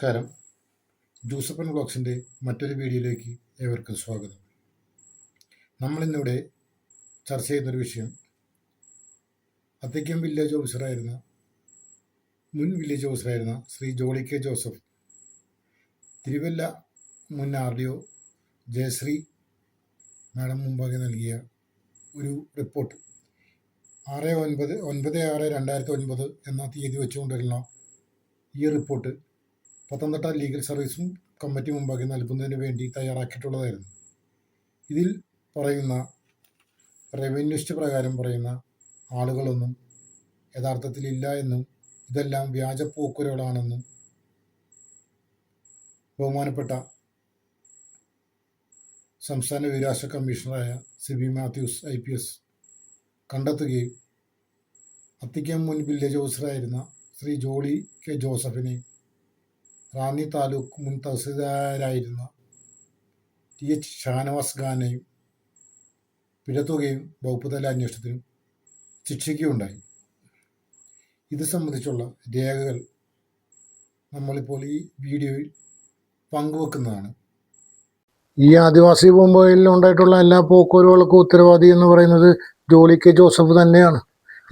നമസ്കാരം. ജൂസപ്പൻ ബ്ലോഗ്സിന്റെ മറ്റൊരു വീഡിയോയിലേക്ക് ഏവർക്കും സ്വാഗതം. നമ്മളിന്നിവിടെ ചർച്ച ചെയ്യുന്നൊരു വിഷയം അത്തിക്കം വില്ലേജ് ഓഫീസറായിരുന്ന മുൻ വില്ലേജ് ഓഫീസറായിരുന്ന ശ്രീ ജോളി കെ ജോസഫ് തിരുവല്ല മുൻ R D O Jayasree madam മുമ്പാകെ നൽകിയ ഒരു റിപ്പോർട്ട്. ആറ് ഒൻപത് ഒൻപത് ആറ് രണ്ടായിരത്തി ഒൻപത് എന്ന തീയതി വെച്ചുകൊണ്ടുള്ള ഈ റിപ്പോർട്ട് പത്തനംതിട്ട ലീഗൽ സർവീസും കമ്മിറ്റി മുമ്പാകെ നൽകുന്നതിന് വേണ്ടി തയ്യാറാക്കിയിട്ടുള്ളതായിരുന്നു. ഇതിൽ പറയുന്ന റവന്യൂ ലിസ്റ്റ് പ്രകാരം പറയുന്ന ആളുകളൊന്നും യഥാർത്ഥത്തിൽ ഇല്ല എന്നും ഇതെല്ലാം വ്യാജ പോക്കുരകളാണെന്നും ബഹുമാനപ്പെട്ട സംസ്ഥാന വിവരാശ കമ്മീഷണറായ C B Mathews I P S കണ്ടെത്തുകയും അത്തിക്കം മുൻ വില്ലേജ് ഓഫീസറായിരുന്ന ശ്രീ ജോളി കെ ജോസഫിനെയും റാന്നി താലൂക്ക് മുൻ തഹസിൽദാരായിരുന്ന ടി എച്ച് ഷാനവാസ് ഖാനെയും പിഴത്തുകയും വകുപ്പ് തല അന്വേഷണത്തിനും ശിക്ഷിക്കുകയുണ്ടായി. ഇത് സംബന്ധിച്ചുള്ള രേഖകൾ നമ്മളിപ്പോൾ ഈ വീഡിയോയിൽ പങ്കുവെക്കുന്നതാണ്. ഈ ആദിവാസി ബോംബയിൽ ഉണ്ടായിട്ടുള്ള എല്ലാ പോക്കോലുകൾക്കും ഉത്തരവാദി എന്ന് പറയുന്നത് ജോളിക്ക് ജോസഫ് തന്നെയാണ്.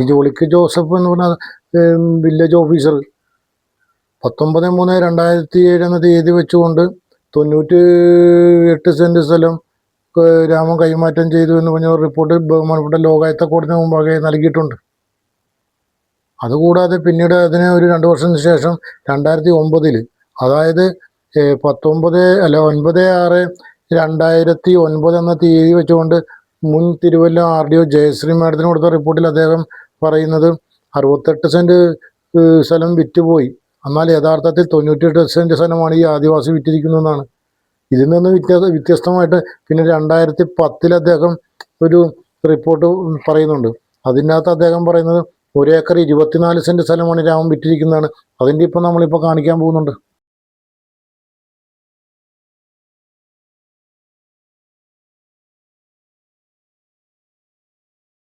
ഈ ജോളിക്ക് ജോസഫ് എന്ന് പറഞ്ഞാൽ വില്ലേജ് ഓഫീസർ പത്തൊമ്പത് മൂന്ന് രണ്ടായിരത്തി ഏഴ് എന്ന തീയതി വെച്ചുകൊണ്ട് തൊണ്ണൂറ്റി എട്ട് സെന്റ് സ്ഥലം രാമൻ കൈമാറ്റം ചെയ്തു എന്ന് പറഞ്ഞ റിപ്പോർട്ട് ബഹുമാനപ്പെട്ട ലോകായത്ത കോടതിന് മുമ്പാകെ നൽകിയിട്ടുണ്ട്. അതുകൂടാതെ പിന്നീട് അതിന് ഒരു രണ്ട് വർഷത്തിന് ശേഷം രണ്ടായിരത്തി ഒമ്പതിൽ അതായത് പത്തൊമ്പത് അല്ല ഒൻപത് ആറ് രണ്ടായിരത്തി ഒൻപത് എന്ന തീയതി വെച്ചുകൊണ്ട് മുൻ Thiruvalla R D O Jayasree മാഡത്തിന് കൊടുത്ത റിപ്പോർട്ടിൽ അദ്ദേഹം പറയുന്നത് അറുപത്തെട്ട് സെന്റ് സ്ഥലം വിറ്റുപോയി. എന്നാൽ യഥാർത്ഥത്തിൽ തൊണ്ണൂറ്റിയെട്ട് പെർസെന്റ് സ്ഥലമാണ് ഈ ആദിവാസി വിറ്റിരിക്കുന്നതെന്നാണ് ഇതിൽ നിന്ന് വ്യത്യാസ വ്യത്യസ്തമായിട്ട് പിന്നെ രണ്ടായിരത്തി പത്തിൽ അദ്ദേഹം ഒരു റിപ്പോർട്ട് പറയുന്നുണ്ട്. അതിനകത്ത് അദ്ദേഹം പറയുന്നത് ഒരു ഏക്കർ ഇരുപത്തിനാല് സെന്റ് സ്ഥലമാണ് രാമൻ വിറ്റിരിക്കുന്നതാണ്. അതിന്റെ ഇപ്പം നമ്മളിപ്പോൾ കാണിക്കാൻ പോകുന്നുണ്ട്.